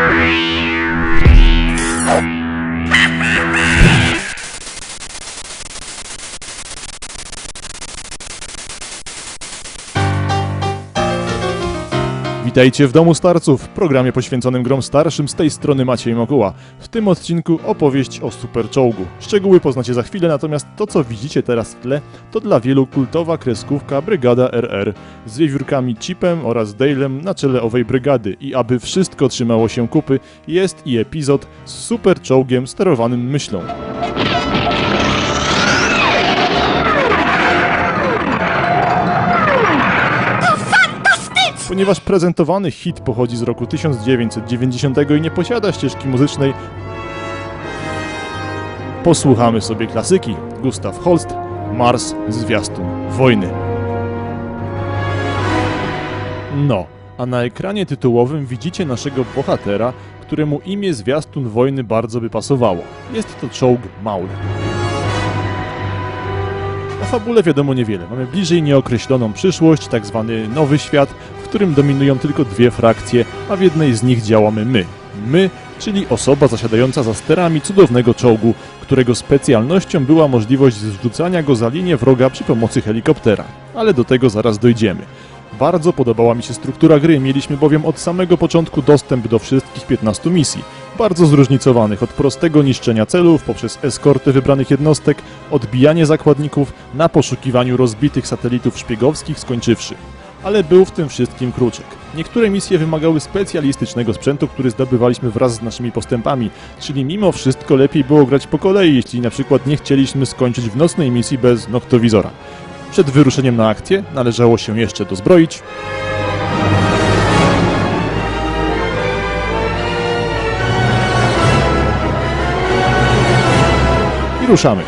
Three. Witajcie w Domu Starców, programie poświęconym grom starszym z tej strony Maciej Mokuła. W tym odcinku opowieść o superczołgu. Szczegóły poznacie za chwilę, natomiast to co widzicie teraz w tle, to dla wielu kultowa kreskówka Brygada RR z wiewiórkami Chipem oraz Dalem na czele owej brygady i aby wszystko trzymało się kupy, jest i epizod z superczołgiem sterowanym myślą. Ponieważ prezentowany hit pochodzi z roku 1990 i nie posiada ścieżki muzycznej, posłuchamy sobie klasyki. Gustav Holst, Mars, zwiastun wojny. No, a na ekranie tytułowym widzicie naszego bohatera, któremu imię zwiastun wojny bardzo by pasowało. Jest to czołg Maul. O fabule wiadomo niewiele. Mamy bliżej nieokreśloną przyszłość, tak zwany nowy świat, którym dominują tylko dwie frakcje, a w jednej z nich działamy my. My, czyli osoba zasiadająca za sterami cudownego czołgu, którego specjalnością była możliwość zrzucania go za linię wroga przy pomocy helikoptera. Ale do tego zaraz dojdziemy. Bardzo podobała mi się struktura gry, mieliśmy bowiem od samego początku dostęp do wszystkich 15 misji, bardzo zróżnicowanych, od prostego niszczenia celów poprzez eskorty wybranych jednostek, odbijanie zakładników, na poszukiwaniu rozbitych satelitów szpiegowskich skończywszy. Ale był w tym wszystkim kruczek. Niektóre misje wymagały specjalistycznego sprzętu, który zdobywaliśmy wraz z naszymi postępami, czyli mimo wszystko lepiej było grać po kolei, jeśli na przykład nie chcieliśmy skończyć w nocnej misji bez noktowizora. Przed wyruszeniem na akcję należało się jeszcze dozbroić, i ruszamy.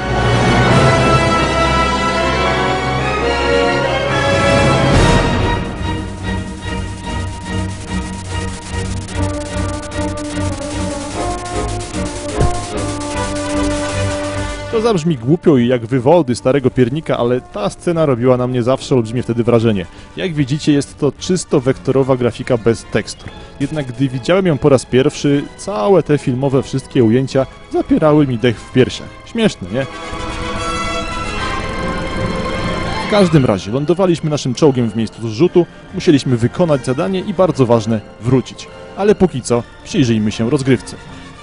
To zabrzmi głupio i jak wywody starego piernika, ale ta scena robiła na mnie zawsze olbrzymie wtedy wrażenie. Jak widzicie, jest to czysto wektorowa grafika bez tekstur. Jednak gdy widziałem ją po raz pierwszy, całe te filmowe wszystkie ujęcia zapierały mi dech w piersiach. Śmieszne, nie? W każdym razie lądowaliśmy naszym czołgiem w miejscu zrzutu, musieliśmy wykonać zadanie i bardzo ważne wrócić. Ale póki co przyjrzyjmy się rozgrywce.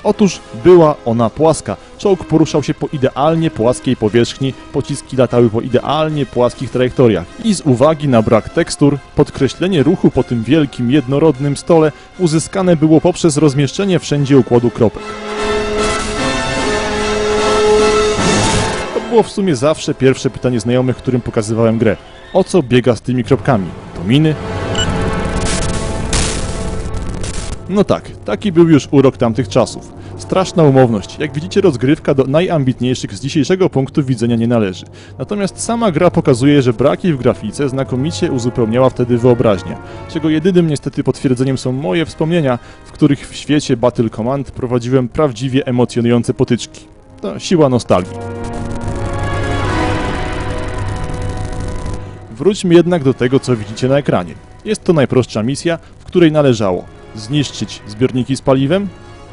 Otóż była ona płaska. Czołg poruszał się po idealnie płaskiej powierzchni, pociski latały po idealnie płaskich trajektoriach. I z uwagi na brak tekstur, podkreślenie ruchu po tym wielkim, jednorodnym stole uzyskane było poprzez rozmieszczenie wszędzie układu kropek. To było w sumie zawsze pierwsze pytanie znajomych, którym pokazywałem grę. O co biega z tymi kropkami? To miny? No tak, taki był już urok tamtych czasów. Straszna umowność. Jak widzicie, rozgrywka do najambitniejszych z dzisiejszego punktu widzenia nie należy. Natomiast sama gra pokazuje, że braki w grafice znakomicie uzupełniała wtedy wyobraźnia, czego jedynym niestety potwierdzeniem są moje wspomnienia, w których w świecie Battle Command prowadziłem prawdziwie emocjonujące potyczki. To siła nostalgii. Wróćmy jednak do tego, co widzicie na ekranie. Jest to najprostsza misja, w której należało zniszczyć zbiorniki z paliwem,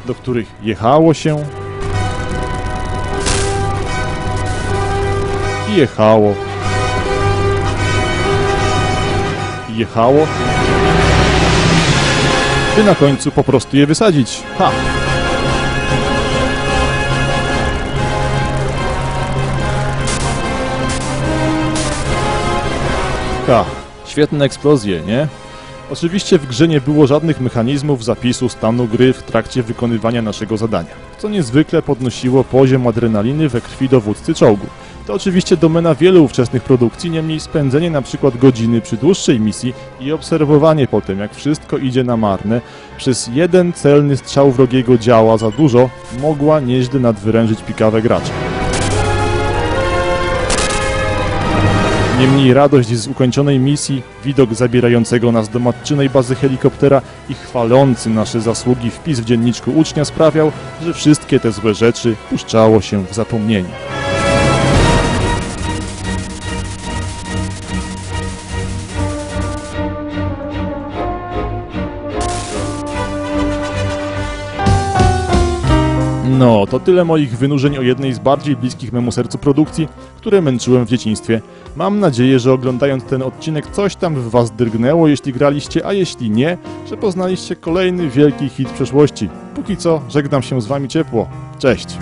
do których jechało się i jechało i jechało by na końcu po prostu je wysadzić. Ha! Ha! Świetne eksplozje, nie? Oczywiście w grze nie było żadnych mechanizmów zapisu stanu gry w trakcie wykonywania naszego zadania, co niezwykle podnosiło poziom adrenaliny we krwi dowódcy czołgu. To oczywiście domena wielu ówczesnych produkcji, niemniej spędzenie przykład godziny przy dłuższej misji i obserwowanie potem, jak wszystko idzie na marne, przez jeden celny strzał wrogiego działa za dużo, mogła nieźle nadwyrężyć pikawę gracza. Niemniej radość z ukończonej misji, widok zabierającego nas do matczynej bazy helikoptera i chwalący nasze zasługi wpis w dzienniczku ucznia sprawiał, że wszystkie te złe rzeczy puszczało się w zapomnienie. No, to tyle moich wynurzeń o jednej z bardziej bliskich memu sercu produkcji, które męczyłem w dzieciństwie. Mam nadzieję, że oglądając ten odcinek coś tam w was drgnęło, jeśli graliście, a jeśli nie, że poznaliście kolejny wielki hit przeszłości. Póki co, żegnam się z wami ciepło. Cześć!